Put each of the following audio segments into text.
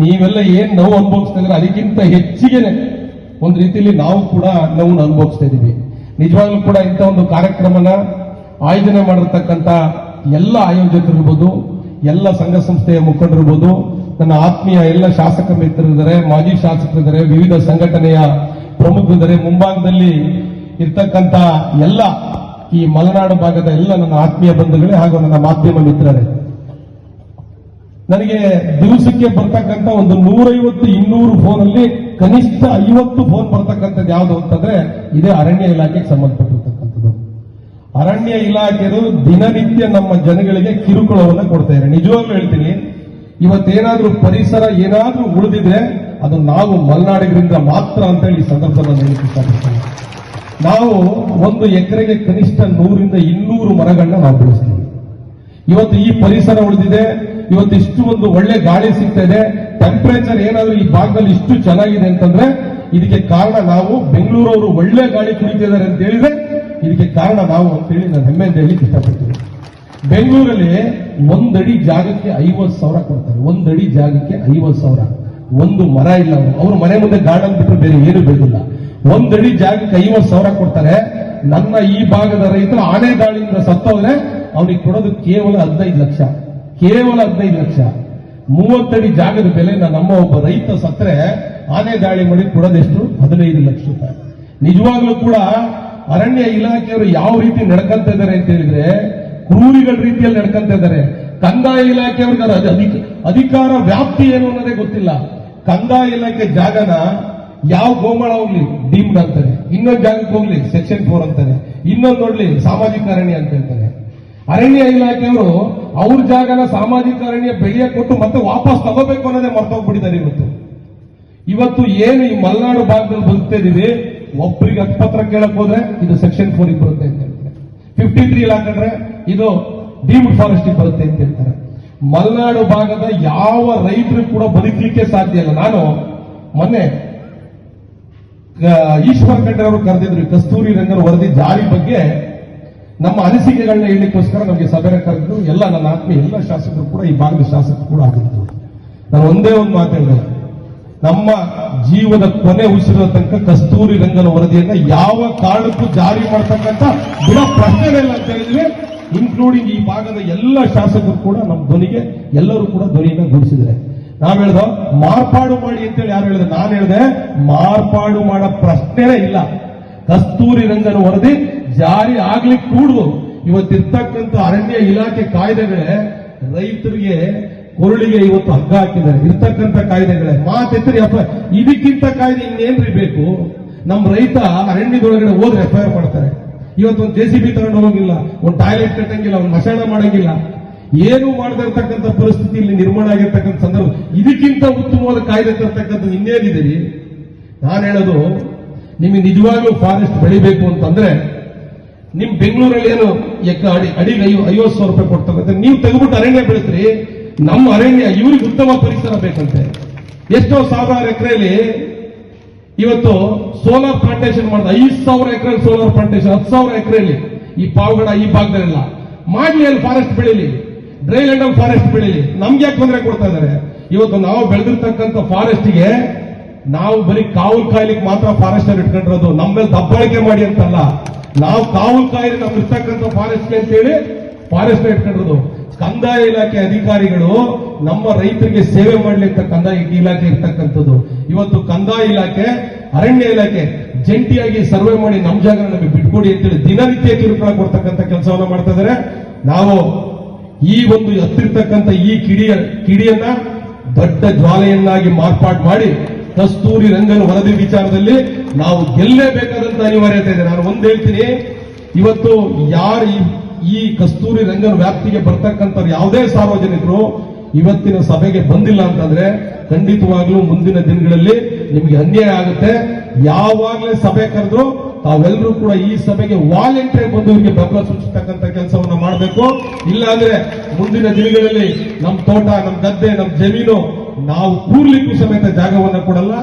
ನೀವೆಲ್ಲ ಏನ್ ನೋವು ಅನುಭವಿಸ್ತಾ ಇದ್ರೆ ಅದಕ್ಕಿಂತ ಹೆಚ್ಚಿಗೆನೆ ಒಂದು ರೀತಿಯಲ್ಲಿ ನಾವು ಕೂಡ ನೋವನ್ನು ಅನುಭವಿಸ್ತಾ ಇದ್ದೀವಿ. ನಿಜವಾಗ್ಲೂ ಕೂಡ ಇಂಥ ಒಂದು ಕಾರ್ಯಕ್ರಮನ ಆಯೋಜನೆ ಮಾಡಿರ್ತಕ್ಕಂಥ ಎಲ್ಲ ಆಯೋಜಕರಿರ್ಬೋದು, ಎಲ್ಲ ಸಂಘ ಸಂಸ್ಥೆಯ ಮುಖಂಡರಿರ್ಬೋದು, ನನ್ನ ಆತ್ಮೀಯ ಎಲ್ಲ ಶಾಸಕ ಮಿತ್ರರಿದ್ದಾರೆ, ಮಾಜಿ ಶಾಸಕರಿದ್ದಾರೆ, ವಿವಿಧ ಸಂಘಟನೆಯ ಪ್ರಮುಖರಿದ್ದಾರೆ. ಮುಂಭಾಗದಲ್ಲಿ ಇರ್ತಕ್ಕಂಥ ಎಲ್ಲ ಈ ಮಲೆನಾಡು ಭಾಗದ ಎಲ್ಲ ನನ್ನ ಆತ್ಮೀಯ ಬಂಧುಗಳೇ ಹಾಗೂ ನನ್ನ ಮಾಧ್ಯಮ ಮಿತ್ರರೇ. ನನಗೆ ದಿವಸಕ್ಕೆ ಬರ್ತಕ್ಕಂಥ ಒಂದು ನೂರೈವತ್ತು ಇನ್ನೂರು ಫೋನ್ ಕನಿಷ್ಠ ಐವತ್ತು ಫೋನ್ ಬರ್ತಕ್ಕಂಥದ್ದು ಯಾವುದು ಅಂತಂದ್ರೆ ಇದೇ ಅರಣ್ಯ ಇಲಾಖೆಗೆ ಸಂಬಂಧಪಟ್ಟಿರ್ತಕ್ಕಂಥದ್ದು. ಅರಣ್ಯ ಇಲಾಖೆದು ದಿನನಿತ್ಯ ನಮ್ಮ ಜನಗಳಿಗೆ ಕಿರುಕುಳವನ್ನ ಕೊಡ್ತಾ ಇದೆ ನಿಜವಾಗ್ಲೂ ಹೇಳ್ತೀನಿ, ಇವತ್ತೇನಾದ್ರೂ ಪರಿಸರ ಏನಾದ್ರೂ ಉಳಿದಿದ್ರೆ ಅದು ನಾವು ಮಲೆನಾಡಿಗರಿಂದ ಮಾತ್ರ ಅಂತ ಹೇಳಿ ಈ ಸಂದರ್ಭದಲ್ಲಿ ನಾವು ಒಂದು ಎಕರೆಗೆ ಕನಿಷ್ಠ ನೂರಿಂದ ಇನ್ನೂರು ಮರಗಳನ್ನ ನಾವು ಬೆಳೆಸ್ತೀವಿ. ಇವತ್ತು ಈ ಪರಿಸರ ಉಳಿದಿದೆ. ಇವತ್ತು ಇಷ್ಟು ಒಂದು ಒಳ್ಳೆ ಗಾಳಿ ಸಿಗ್ತಾ ಇದೆ ಟೆಂಪರೇಚರ್ ಏನಾದ್ರೂ ಈ ಭಾಗದಲ್ಲಿ ಇಷ್ಟು ಚೆನ್ನಾಗಿದೆ ಅಂತಂದ್ರೆ ಇದಕ್ಕೆ ಕಾರಣ ನಾವು ಬೆಂಗಳೂರವರು ಒಳ್ಳೆ ಗಾಳಿ ಕುಡಿತಿದ್ದಾರೆ ಅಂತ ಹೇಳಿದ್ರೆ ಇದಕ್ಕೆ ಕಾರಣ ನಾವು ಅಂತೇಳಿ ನಾನು ಅಂತ ಹೇಳಿ ಇಷ್ಟಪಡ್ತೀನಿ. ಬೆಂಗಳೂರಲ್ಲಿ ಒಂದಡಿ ಜಾಗಕ್ಕೆ ಐವತ್ತು ಸಾವಿರ ಕೊಡ್ತಾರೆ. ಒಂದಡಿ ಜಾಗಕ್ಕೆ ಐವತ್ತು ಸಾವಿರ. ಒಂದು ಮರ ಇಲ್ಲ ಅವರು. ಅವ್ರ ಮನೆ ಮುಂದೆ ಗಾರ್ಡನ್ ಬಿಟ್ಟರೆ ಬೇರೆ ಏನು ಬೆಳೆದಿಲ್ಲ. ಒಂದಡಿ ಜಾಗಕ್ಕೆ ಐವತ್ತು ಸಾವಿರ ಕೊಡ್ತಾರೆ. ನನ್ನ ಈ ಭಾಗದ ರೈತರು ಆನೆ ಗಾಳಿಯಿಂದ ಸತ್ತೋದ್ರೆ ಅವನಿಗೆ ಕೊಡೋದು ಕೇವಲ ಹದಿನೈದು ಲಕ್ಷ. ಕೇವಲ ಹದಿನೈದು ಲಕ್ಷ. ಮೂವತ್ತಡಿ ಜಾಗದ ಬೆಲೆ ನಮ್ಮ ಒಬ್ಬ ರೈತ ಸತ್ತರೆ ಆನೆ ದಾಳಿ ಮಾಡಿ ಕೊಡೋದೆಷ್ಟು? ಹದಿನೈದು ಲಕ್ಷ ರೂಪಾಯಿ. ನಿಜವಾಗ್ಲೂ ಕೂಡ ಅರಣ್ಯ ಇಲಾಖೆಯವರು ಯಾವ ರೀತಿ ನಡ್ಕಂತ ಇದ್ದಾರೆ ಅಂತ ಹೇಳಿದ್ರೆ, ಕ್ರೂರಿಗಳ ರೀತಿಯಲ್ಲಿ ನಡ್ಕಂತ ಇದ್ದಾರೆ. ಕಂದಾಯ ಇಲಾಖೆಯವ್ರಿಗೆ ಅಧಿಕಾರ ವ್ಯಾಪ್ತಿ ಏನು ಅನ್ನೋದೇ ಗೊತ್ತಿಲ್ಲ. ಕಂದಾಯ ಇಲಾಖೆ ಜಾಗನ ಯಾವ ಗೋಮಾಳ ಹೋಗ್ಲಿ, ಡೀಮ್ಡ್ ಅಂತಾರೆ. ಇನ್ನೊಂದು ಜಾಗಕ್ಕೆ ಹೋಗ್ಲಿ, ಸೆಕ್ಷನ್ ಫೋರ್ ಅಂತಾರೆ. ಇನ್ನೊಂದು ನೋಡ್ಲಿ, ಸಾಮಾಜಿಕ ಅರಣ್ಯ ಅಂತ ಹೇಳ್ತಾನೆ ಅರಣ್ಯ ಇಲಾಖೆಯವರು ಅವ್ರ ಜಾಗನ ಸಾಮಾಜಿಕ ಅರಣ್ಯ ಬೆಳೆಯ ಕೊಟ್ಟು ಮತ್ತೆ ವಾಪಸ್ ತಗೋಬೇಕು ಅನ್ನೋದೇ ಮರ್ತೋಗ್ಬಿಟ್ಟಿದ್ದಾರೆ ಇವತ್ತು. ಇವತ್ತು ಏನು ಈ ಮಲೆನಾಡು ಭಾಗದಲ್ಲಿ ಬದುಕ್ತಾ ಇದೀವಿ? ಒಬ್ಬರಿಗೆ ಪತ್ರ ಕೇಳಕ್ ಹೋದ್ರೆ ಇದು ಸೆಕ್ಷನ್ ಫೋರ್ ಬರುತ್ತೆ ಅಂತ ಹೇಳ್ತಾರೆ. ಫಿಫ್ಟಿ ತ್ರೀ ಹಾಕಿದ್ರೆ ಇದು ಡೀಮ್ಡ್ ಫಾರೆಸ್ಟ್ ಬರುತ್ತೆ ಅಂತ ಹೇಳ್ತಾರೆ. ಮಲೆನಾಡು ಭಾಗದ ಯಾವ ರೈತರು ಕೂಡ ಬದುಕಲಿಕ್ಕೆ ಸಾಧ್ಯ ಇಲ್ಲ. ನಾನು ಮೊನ್ನೆ ಈಶ್ವರ್ ಖಂಡ್ರೆ ಅವರು ಕರೆದಿದ್ರು ಕಸ್ತೂರಿ ರಂಗನ ವರದಿ ಜಾರಿ ಬಗ್ಗೆ ನಮ್ಮ ಅನಿಸಿಕೆಗಳನ್ನ ಹೇಳಲಿಕ್ಕೋಸ್ಕರ ನಮಗೆ ಸಭೆನ ಕರೆದು ಎಲ್ಲ ನನ್ನ ಆತ್ಮೀಯ ಎಲ್ಲ ಶಾಸಕರು ಕೂಡ ಈ ಭಾಗದ ಶಾಸಕರು ಕೂಡ ಆಗಿತ್ತು ನಾನು ಒಂದೇ ಒಂದು ಮಾತು ಹೇಳಿದೆ. ನಮ್ಮ ಜೀವದ ಕೊನೆ ಉಸಿರಿನ ತನಕ ಕಸ್ತೂರಿ ರಂಗನ ವರದಿಯನ್ನ ಯಾವ ಕಾರಣಕ್ಕೂ ಜಾರಿ ಮಾಡ್ತಕ್ಕಂಥ ಬಿಡ ಪ್ರಶ್ನೆ ಇಲ್ಲ ಅಂತ ಹೇಳಿದ್ರೆ ಇನ್ಕ್ಲೂಡಿಂಗ್ ಈ ಭಾಗದ ಎಲ್ಲ ಶಾಸಕರು ಕೂಡ ನಮ್ಮ ಧ್ವನಿಗೆ ಎಲ್ಲರೂ ಕೂಡ ಧ್ವನಿಯನ್ನ ಗುಡಿಸಿದ್ರೆ ನಾವ್ ಹೇಳ್ದ, ಮಾರ್ಪಾಡು ಮಾಡಿ ಅಂತೇಳಿ ಯಾರು ಹೇಳಿದ್ರೆ? ನಾನು ಹೇಳಿದೆ, ಮಾರ್ಪಾಡು ಮಾಡೋ ಪ್ರಶ್ನೆನೇ ಇಲ್ಲ. ಕಸ್ತೂರಿ ರಂಗನ ವರದಿ ಜಾರಿ ಆಗ್ಲಿಕ್ಕೆ ಕೂಡುದು ಇವತ್ತಿರ್ತಕ್ಕಂಥ ಅರಣ್ಯ ಇಲಾಖೆ ಕಾಯ್ದೆಗಳೇ ರೈತರಿಗೆ ಕೊರಳಿಗೆ ಇವತ್ತು ಹಗ್ಗ ಹಾಕಿದ್ದಾರೆ. ಇರ್ತಕ್ಕಂಥ ಕಾಯ್ದೆಗಳೇ. ಮಾತೆತ್ತರಿ, ಅಪ್ಪ, ಇದಕ್ಕಿಂತ ಕಾಯ್ದೆ ಇನ್ನೇನ್ರಿ ಬೇಕು? ನಮ್ಮ ರೈತ ಅರಣ್ಯದೊಳಗಡೆ ಹೋದ್ರೆ ಎಫ್ ಐ ಆರ್ ಮಾಡ್ತಾರೆ ಇವತ್ತು ಒಂದು ಜೆ ಸಿ ಬಿ ತಗೊಂಡು ಹೋಗಿಲ್ಲ, ಒಂದು ಟಾಯ್ಲೆಟ್ ಕಟ್ಟಂಗಿಲ್ಲ, ಒಂದು ಮಶಾಣ ಮಾಡಂಗಿಲ್ಲ. ಏನು ಮಾಡದೇ ಇರ್ತಕ್ಕಂಥ ಪರಿಸ್ಥಿತಿ ಇಲ್ಲಿ ನಿರ್ಮಾಣ ಆಗಿರ್ತಕ್ಕಂಥ ಸಂದರ್ಭ. ಇದಕ್ಕಿಂತ ಉತ್ತಮವಾದ ಕಾಯ್ದೆ ತರ್ತಕ್ಕಂಥದ್ದು ಇನ್ನೇನಿದೆ? ನಾನು ಹೇಳೋದು, ನಿಮಗೆ ನಿಜವಾಗ್ಲೂ ಫಾರೆಸ್ಟ್ ಬೆಳಿಬೇಕು ಅಂತಂದ್ರೆ ನಿಮ್ ಬೆಂಗಳೂರಲ್ಲಿ ಏನು ಎಕ್ಕ ಅಡಿ ಅಡಿಗೆ ಐವ- ಐವತ್ತು ಸಾವಿರ ರೂಪಾಯಿ ಕೊಡ್ತಾರೆ ನೀವು ತೆಗೆದ್ಬಿಟ್ಟು ಅರಣ್ಯ ಬೆಳೆಸ್ರಿ. ನಮ್ಮ ಅರಣ್ಯ ಇವ್ರಿಗೆ ಉತ್ತಮ ಪರಿಸರ ಬೇಕಂತೆ. ಎಷ್ಟೋ ಸಾವಿರಾರು ಎಕರೆಯಲ್ಲಿ ಇವತ್ತು ಸೋಲಾರ್ ಪ್ಲಾಂಟೇಶನ್ ಮಾಡಿದ. ಐದು ಸಾವಿರ ಎಕರೆ ಸೋಲಾರ್ ಪ್ಲಾಂಟೇಶನ್ ಹತ್ತು ಸಾವಿರ ಎಕರೆಯಲ್ಲಿ ಈ ಪಾವಗಡ ಈ ಭಾಗದಲ್ಲೆಲ್ಲ. ಮಾಡ್ಲಿ ಅಲ್ಲಿ ಫಾರೆಸ್ಟ್ ಬೆಳೀಲಿ ಡ್ರೈಲ್ಯಾಂಡ್ ಆಫ್ ಫಾರೆಸ್ಟ್ ಬೆಳೀಲಿ. ನಮ್ಗೆ ಯಾಕೆ ತೊಂದರೆ ಕೊಡ್ತಾ ಇದ್ದಾರೆ? ಇವತ್ತು ನಾವು ಬೆಳೆದಿರ್ತಕ್ಕಂಥ ಫಾರೆಸ್ಟ್ಗೆ ನಾವು ಬರೀ ಕಾವಲು ಕಾಯ್ಲಿಕ್ಕೆ ಮಾತ್ರ ಫಾರೆಸ್ಟ್ ಅಲ್ಲಿ ಇಟ್ಕೊಂಡಿರೋದು. ನಮ್ಮ ಮೇಲೆ ದಬ್ಬಾಳಿಕೆ ಮಾಡಿ ಅಂತಲ್ಲ. ನಾವು ಕಾವಲು ಕಾಯಿರಿ ನಮ್ಗೆ ಇರ್ತಕ್ಕಂಥ ಅಂತ ಹೇಳಿ ಫಾರೆಸ್ಟ್ ಇಟ್ಕೊಂಡಿರೋದು. ಕಂದಾಯ ಇಲಾಖೆ ಅಧಿಕಾರಿಗಳು ನಮ್ಮ ರೈತರಿಗೆ ಸೇವೆ ಮಾಡಲಿ ಅಂತ ಕಂದಾಯ ಇಲಾಖೆ ಇರ್ತಕ್ಕಂಥದ್ದು. ಇವತ್ತು ಕಂದಾಯ ಇಲಾಖೆ, ಅರಣ್ಯ ಇಲಾಖೆ ಜಂಟಿಯಾಗಿ ಸರ್ವೆ ಮಾಡಿ ನಮ್ಮ ಜಾಗ ನಮಗೆ ಬಿಟ್ಕೊಡಿ ಅಂತೇಳಿ ದಿನನಿತ್ಯ ಕಿರುಕುಳ ಕೊಡ್ತಕ್ಕಂಥ ಕೆಲಸವನ್ನ ಮಾಡ್ತಾ ಇದ್ದಾರೆ ನಾವು ಈ ಒಂದು ಹತ್ತಿರ್ತಕ್ಕಂಥ ಈ ಕಿಡಿಯ, ಕಿಡಿಯನ್ನ ದೊಡ್ಡ ಜ್ವಾಲೆಯನ್ನಾಗಿ ಮಾರ್ಪಾಡು ಮಾಡಿ ಕಸ್ತೂರಿ ರಂಗನ ವರದಿ ವಿಚಾರದಲ್ಲಿ ನಾವು ಗೆಲ್ಲಲೇಬೇಕಾದಂತ ಅನಿವಾರ್ಯತೆ ಇದೆ. ನಾನು ಒಂದು ಹೇಳ್ತೀನಿ. ಇವತ್ತು ಯಾರು ಈ- ಕಸ್ತೂರಿ ರಂಗನ ವ್ಯಾಪ್ತಿಗೆ ಬರ್ತಕ್ಕಂಥ ಯಾವುದೇ ಸಾರ್ವಜನಿಕರು ಇವತ್ತಿನ ಸಭೆಗೆ ಬಂದಿಲ್ಲ ಅಂತಂದ್ರೆ ಖಂಡಿತವಾಗ್ಲೂ ಮುಂದಿನ ದಿನಗಳಲ್ಲಿ ನಿಮಗೆ ಅನ್ಯಾಯ ಆಗುತ್ತೆ. ಯಾವಾಗಲೇ ಸಭೆ ಕರೆದ್ರು ತಾವೆಲ್ಲರೂ ಕೂಡ ಈ ಸಭೆಗೆ ವಾಲಂಟಿಯರ್ ಬಂದು ಇವರಿಗೆ ಬೆಂಬಲ ಸೂಚಿಸ್ತಕ್ಕಂಥ ಕೆಲಸವನ್ನು ಮಾಡಬೇಕು. ಇಲ್ಲಾಂದ್ರೆ ಮುಂದಿನ ದಿನಗಳಲ್ಲಿ ನಮ್ಮ ತೋಟ ನಮ್ಮ ಗದ್ದೆ ನಮ್ಮ ಜಮೀನು ನಾವು ಕೂರ್ಲಿಕ್ಕೂ ಸಮೇತ ಜಾಗವನ್ನ ಕೊಡಲ್ಲ,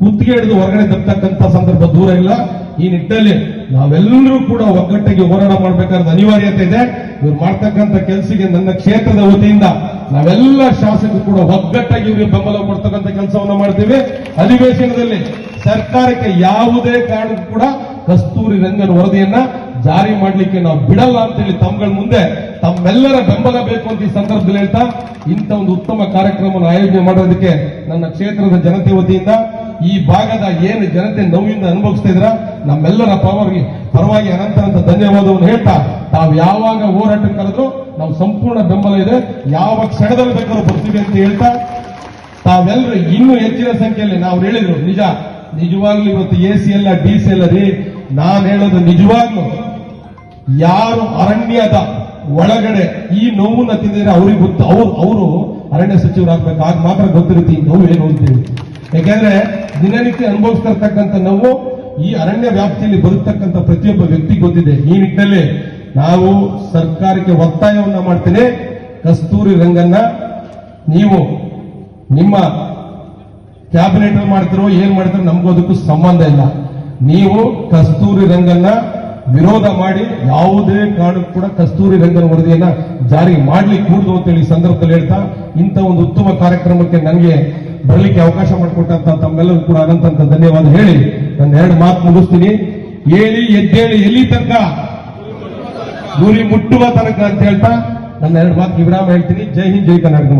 ಕುತ್ತಿಗೆ ಹಿಡಿದು ಹೊರಗಡೆ ತಪ್ಪತಕ್ಕಂಥ ಸಂದರ್ಭ ದೂರ ಇಲ್ಲ. ಈ ನಿಟ್ಟಿನಲ್ಲಿ ನಾವೆಲ್ಲರೂ ಕೂಡ ಒಗ್ಗಟ್ಟಿಗೆ ಹೋರಾಟ ಮಾಡಬೇಕಾದ ಅನಿವಾರ್ಯತೆ ಇದೆ. ಇವ್ರು ಮಾಡ್ತಕ್ಕಂಥ ಕೆಲಸಕ್ಕೆ ನನ್ನ ಕ್ಷೇತ್ರದ ವತಿಯಿಂದ ನಾವೆಲ್ಲ ಶಾಸಕರು ಕೂಡ ಒಗ್ಗಟ್ಟಾಗಿ ಇವರಿಗೆ ಬೆಂಬಲ ಕೊಡ್ತಕ್ಕಂಥ ಕೆಲಸವನ್ನ ಮಾಡ್ತೀವಿ. ಅಧಿವೇಶನದಲ್ಲಿ ಸರ್ಕಾರಕ್ಕೆ ಯಾವುದೇ ಕಾರಣಕ್ಕೂ ಕೂಡ ಕಸ್ತೂರಿ ರಂಗನ ವರದಿಯನ್ನ ಜಾರಿ ಮಾಡಲಿಕ್ಕೆ ನಾವು ಬಿಡಲ್ಲ ಅಂತೇಳಿ ತಮ್ಗಳ ಮುಂದೆ ತಮ್ಮೆಲ್ಲರ ಬೆಂಬಲ ಬೇಕು ಅಂತ ಈ ಸಂದರ್ಭದಲ್ಲಿ ಹೇಳ್ತಾ, ಇಂಥ ಒಂದು ಉತ್ತಮ ಕಾರ್ಯಕ್ರಮವನ್ನು ಆಯೋಜನೆ ಮಾಡೋದಕ್ಕೆ ನನ್ನ ಕ್ಷೇತ್ರದ ಜನತೆ ವತಿಯಿಂದ ಈ ಭಾಗದ ಏನು ಜನತೆ ನೋವಿಂದ ಅನುಭವಿಸ್ತಾ ಇದ್ರ ನಮ್ಮೆಲ್ಲರ ಪರವಾಗಿ ಪರವಾಗಿ ಅನಂತನಂತ ಧನ್ಯವಾದವನ್ನು ಹೇಳ್ತಾ, ತಾವು ಯಾವಾಗ ಹೋರಾಟ ಕರೆದ್ರು ನಾವು ಸಂಪೂರ್ಣ ಬೆಂಬಲ ಇದೆ. ಯಾವ ಕ್ಷಣದಲ್ಲಿ ಬೇಕಾದ್ರೂ ಬರ್ತೀವಿ ಅಂತ ಹೇಳ್ತಾ, ತಾವೆಲ್ಲರೂ ಇನ್ನೂ ಹೆಚ್ಚಿನ ಸಂಖ್ಯೆಯಲ್ಲಿ ನಾವು ಹೇಳಿದ್ರು, ನಿಜ, ನಿಜವಾಗ್ಲೂ ಇವತ್ತು ಎ ಸಿ ಎಲ್ಲ, ಡಿ ಸಿ ಎಲ್ಲ ರೀ, ನಾನು ಹೇಳೋದು ನಿಜವಾಗ್ಲೂ ಯಾರು ಅರಣ್ಯದ ಒಳಗಡೆ ಈ ನೋವನ್ನ ತಿಂದಿದ್ರೆ ಅವ್ರಿಗೆ ಗೊತ್ತು ಅವ್ರು ಅವರು ಅರಣ್ಯ ಸಚಿವರಾಗ್ಬೇಕು ಆಗ ಮಾತ್ರ ಗೊತ್ತಿರುತ್ತೆ ಈ ನೋವು ಏನು ಅಂತೇಳಿ ಯಾಕೆಂದ್ರೆ ದಿನನಿತ್ಯ ಅನುಭವಿಸ್ತಾ ಇರ್ತಕ್ಕಂಥ ನೋವು ಈ ಅರಣ್ಯ ವ್ಯಾಪ್ತಿಯಲ್ಲಿ ಬರುತ್ತಕ್ಕಂಥ ಪ್ರತಿಯೊಬ್ಬ ವ್ಯಕ್ತಿ ಗೊತ್ತಿದೆ. ಈ ನಿಟ್ಟಿನಲ್ಲಿ ನಾವು ಸರ್ಕಾರಕ್ಕೆ ಒತ್ತಾಯವನ್ನ ಮಾಡ್ತೇನೆ. ಕಸ್ತೂರಿ ರಂಗನ್ನ ನೀವು ನಿಮ್ಮ ಕ್ಯಾಬಿನೆಟ್ ಮಾಡ್ತಿರೋ, ಏನ್ ಮಾಡ್ತಿರೋ ನಮಗೂ ಅದಕ್ಕೂ ಸಂಬಂಧ ಇಲ್ಲ. ನೀವು ಕಸ್ತೂರಿ ರಂಗನ್ನ ವಿರೋಧ ಮಾಡಿ ಯಾವುದೇ ಕಾರಣಕ್ಕೂ ಕೂಡ ಕಸ್ತೂರಿ ರಂಗನ ವರದಿಯನ್ನ ಜಾರಿ ಮಾಡ್ಲಿಕ್ಕೆ ಕೂಡುದು ಅಂತ ಹೇಳಿ ಸಂದರ್ಭದಲ್ಲಿ ಹೇಳ್ತಾ, ಇಂಥ ಒಂದು ಉತ್ತಮ ಕಾರ್ಯಕ್ರಮಕ್ಕೆ ನನಗೆ ಬರಲಿಕ್ಕೆ ಅವಕಾಶ ಮಾಡಿಕೊಟ್ಟಂತ ತಮ್ಮೆಲ್ಲರೂ ಕೂಡ ಅನಂತ ಧನ್ಯವಾದ ಹೇಳಿ. ನನ್ನ ಎರಡು ಮಾತು ಮುಗಿಸ್ತೀನಿ. ಹೇಳಿ ಎದ್ದೇಳಿ, ಎಲ್ಲಿ ತನಕ? ಗುರಿ ಮುಟ್ಟುವ ತನಕ ಅಂತ ಹೇಳ್ತಾ, ನನ್ನ ಎರಡು ಮಾತು ವಿರಾಮ ಹೇಳ್ತೀನಿ. ಜೈ ಹಿಂದ್, ಜೈ ಕರ್ನಾಟಕ